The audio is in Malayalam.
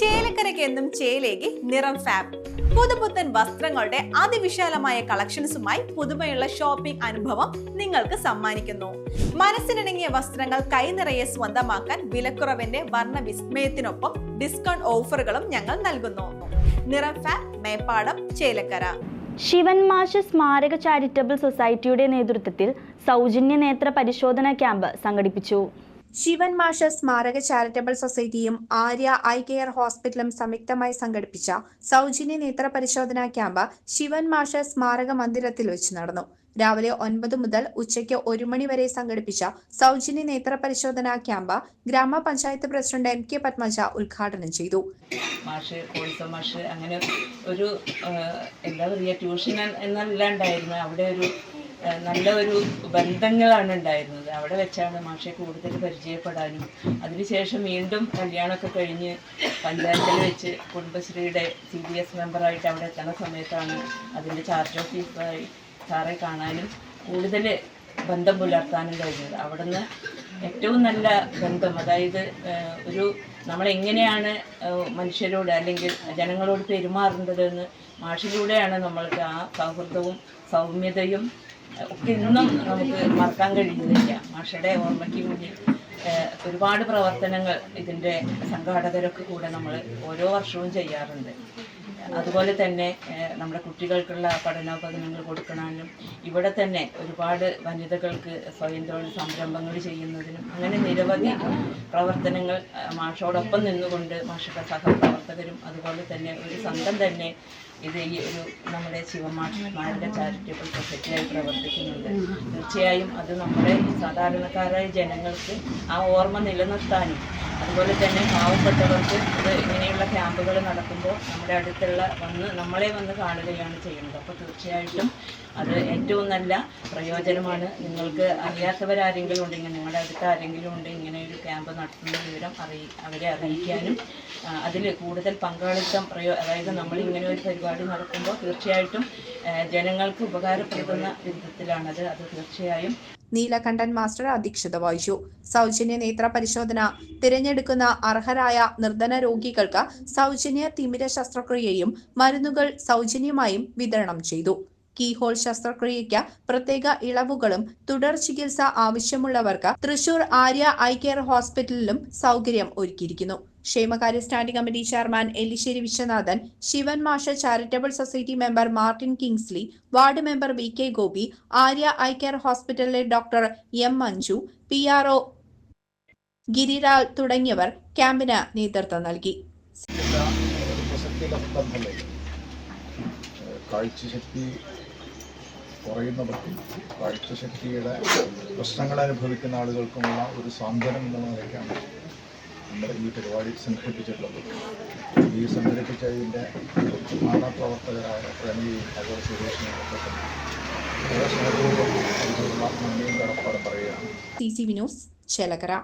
ചേലക്കരയ്ക്ക് എന്നും ചേലേക്ക് നിറം ഫാബ്. പുതുപുത്തൻ വസ്ത്രങ്ങളുടെ അതിവിശാലമായ കളക്ഷൻസുമായി പുതുമയുള്ള ഷോപ്പിംഗ് അനുഭവം നിങ്ങൾക്ക് സമ്മാനിക്കുന്നു. മനസ്സിനിണങ്ങിയ വസ്ത്രങ്ങൾ കൈനിറയെ സ്വന്തമാക്കാൻ വിലക്കുറവിന്റെ വർണ വിസ്മയത്തിനൊപ്പം ഡിസ്കൗണ്ട് ഓഫറുകളും ഞങ്ങൾ നൽകുന്നു. നിറം ഫാബ് മേപ്പാടം ചേലക്കര. ശിവൻ മാഷ് സ്മാരക ചാരിറ്റബിൾ സൊസൈറ്റിയുടെ നേതൃത്വത്തിൽ സൗജന്യ നേത്ര പരിശോധന ക്യാമ്പ് സംഘടിപ്പിച്ചു. ശിവൻ മാഷ സ്മാരക ചാരിറ്റബിൾ സൊസൈറ്റിയും ആര്യ ഐ കെയർ ഹോസ്പിറ്റലും സംയുക്തമായി സംഘടിപ്പിച്ച സൗജന്യ നേത്ര പരിശോധനാ ക്യാമ്പ് ശിവൻ മാഷ സ്മാരക മന്ദിരത്തിൽ വെച്ച് നടന്നു. രാവിലെ ഒൻപത് മുതൽ ഉച്ചയ്ക്ക് ഒരു മണി വരെ സംഘടിപ്പിച്ച സൗജന്യ നേത്ര പരിശോധനാ ക്യാമ്പ് ഗ്രാമപഞ്ചായത്ത് പ്രസിഡന്റ് എം കെ പത്മജ ഉദ്ഘാടനം ചെയ്തു. അങ്ങനെ ഒരു എന്താ പറയുക ട്യൂഷൻ എന്നല്ലാണ്ടായിരുന്നു. അവിടെ ഒരു നല്ല ഒരു ബന്ധങ്ങളാണ് ഉണ്ടായിരുന്നത്. അവിടെ വെച്ചാണ് മാഷെ കൂടുതൽ പരിചയപ്പെടാനും അതിനുശേഷം വീണ്ടും കല്യാണമൊക്കെ കഴിഞ്ഞ് പഞ്ചായത്തിൽ വെച്ച് കുടുംബശ്രീയുടെ സി ഡി എസ് മെമ്പറായിട്ട് അവിടെ എത്തുന്ന സമയത്താണ് അതിന്റെ ചാർജ് ഓഫീസറായി സാറെ കാണാനും കൂടുതൽ ബന്ധം പുലർത്താനും കഴിഞ്ഞത്. അവിടുന്ന് ഏറ്റവും നല്ല ബന്ധം അതായത് ഒരു നമ്മളെങ്ങനെയാണ് മനുഷ്യരോട് അല്ലെങ്കിൽ ജനങ്ങളോട് പെരുമാറേണ്ടതെന്ന് മാഷിലൂടെയാണ് നമ്മൾക്ക് ആ സൗഹൃദവും സൗമ്യതയും ഒക്കെ ഇന്നും നമുക്ക് മറക്കാൻ കഴിയുന്നില്ല. മാഷയുടെ ഓർമ്മയ്ക്ക് മുന്നിൽ ഒരുപാട് പ്രവർത്തനങ്ങൾ ഇതിന്റെ സംഘാടകരൊക്കെ കൂടെ നമ്മൾ ഓരോ വർഷവും ചെയ്യാറുണ്ട്. അതുപോലെ തന്നെ നമ്മുടെ കുട്ടികൾക്കുള്ള പഠനോപകരണങ്ങൾ കൊടുക്കണമെന്നും ഇവിടെ തന്നെ ഒരുപാട് വനിതകൾക്ക് സ്വയം തൊഴിൽ സംരംഭങ്ങൾ ചെയ്യുന്നതിനും അങ്ങനെ നിരവധി പ്രവർത്തനങ്ങൾ മാഷോടൊപ്പം നിന്നുകൊണ്ട് മാഷയുടെ സഹപ്രവർത്തകരും അതുപോലെ തന്നെ ഒരു സംഘം തന്നെ ഇത് ഈ ഒരു നമ്മുടെ ശിവമാഷ് സ്മാരക ചാരിറ്റബിൾ സൊസൈറ്റിയായി പ്രവർത്തിക്കുന്നുണ്ട്. തീർച്ചയായും അത് നമ്മുടെ സാധാരണക്കാരായ ജനങ്ങൾക്ക് ആ ഓർമ്മ നിലനിർത്താനും അതുപോലെ തന്നെ പാവപ്പെട്ടവർക്ക് ഇത് ഇങ്ങനെയുള്ള ക്യാമ്പുകൾ നടക്കുമ്പോൾ നമ്മുടെ അടുത്തുള്ള വന്ന് നമ്മളെ വന്ന് കാണുകയാണ് ചെയ്യുന്നത്. അപ്പോൾ തീർച്ചയായിട്ടും അത് ഏറ്റവും നല്ല പ്രയോജനമാണ്. നിങ്ങൾക്ക് അറിയാത്തവരാരെങ്കിലും ഉണ്ടെങ്കിൽ നിങ്ങളുടെ അടുത്ത് ആരെങ്കിലും ഉണ്ട് ഇങ്ങനെ ഒരു ക്യാമ്പ് നടത്തുന്ന വിവരം അറിയി അവരെ അറിയിക്കാനും അതിൽ കൂടുതൽ പങ്കാളിത്തം പ്രയോ അതായത് നമ്മൾ ഇങ്ങനെ ഒരു പരിപാടി നടക്കുമ്പോൾ തീർച്ചയായിട്ടും ജനങ്ങൾക്ക് ഉപകാരപ്പെടുന്ന വിധത്തിലാണത്. അത് തീർച്ചയായും നീലകണ്ഠൻ മാസ്റ്റർ അധ്യക്ഷത വഹിച്ചു. സൗജന്യ നേത്ര പരിശോധന തിരഞ്ഞെടുക്കുന്ന അർഹരായ നിർധന രോഗികൾക്ക് സൗജന്യ തിമിര ശസ്ത്രക്രിയയും മരുന്നുകൾ സൗജന്യമായും വിതരണം ചെയ്തു. കീഹോൾ ശസ്ത്രക്രിയയ്ക്ക് പ്രത്യേക ഇളവുകളും തുടർ ചികിത്സ ആവശ്യമുള്ളവർക്ക് തൃശൂർ ആര്യ ഐ കെയർ ഹോസ്പിറ്റലിലും സൗകര്യം ഒരുക്കിയിരിക്കുന്നു. ക്ഷേമകാര്യ standing committee chairman Ellissery Viswanathan Sivan മാഷ charitable society member Martin Kingsley ward member V K Gopi Arya eye care ഹോസ്പിറ്റലിലെ doctor M Manju P R Girilal തുടങ്ങിയവർ ക്യാമ്പിന് നേതൃത്വം നൽകി. കാഴ്ചശക്തി കുറയുന്ന കുറയുന്നവർക്കും കാഴ്ചശക്തിയുടെ പ്രശ്നങ്ങൾ അനുഭവിക്കുന്ന ആളുകൾക്കുമുള്ള ഒരു സാന്ത്വനം എന്ന നിലയ്ക്കാണ് നമ്മൾ ഈ പരിപാടി സംഘടിപ്പിച്ചിട്ടുള്ളത്. ഈ സംഘടിപ്പിച്ച ഇതിന്റെ പ്രധാന പ്രവർത്തകരായ പ്രേമിയെയും അതുപോലെ സുരേഷിനെയും ഒക്കെ സി സി വിനോസ് ചേലക്കര.